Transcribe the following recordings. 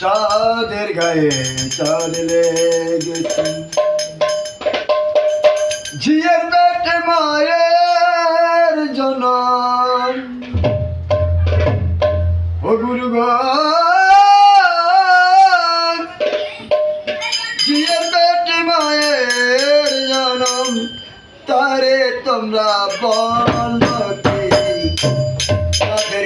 চাঁদের গায়ে চাঁদ লেগেছে। ঝিয়ের পেটে মায়ের জন্য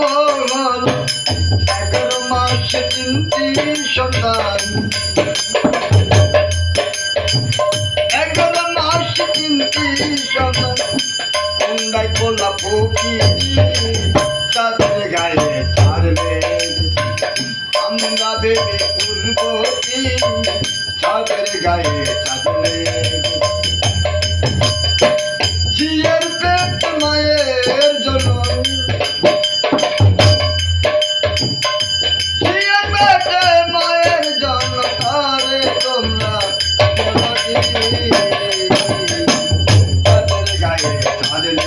বল এগারো মাসে তিনটি সন্তান। এগারো মাসে তিনটি সন্তান কোনটাই বললাম পকি তাদের গায়ে ছাড়বে আমরা দেবে ফুলপতি তাদের গায়ে ছাড়বে அதிலே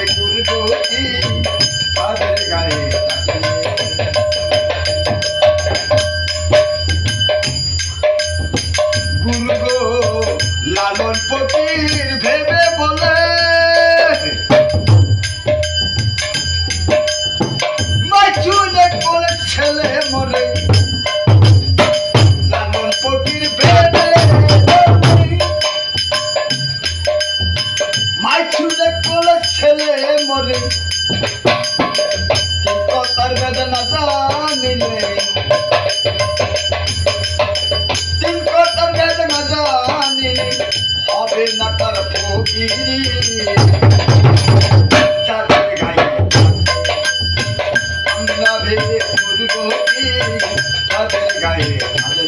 গুরু গো লালন ফকির ভেবে বলে। ছেলে মরে। লালন ফকির ভেবে মাই চুলে ছেলে মরে। কিন্তু তার বেদনা জানিলে। গায়ে তাদের গায়ে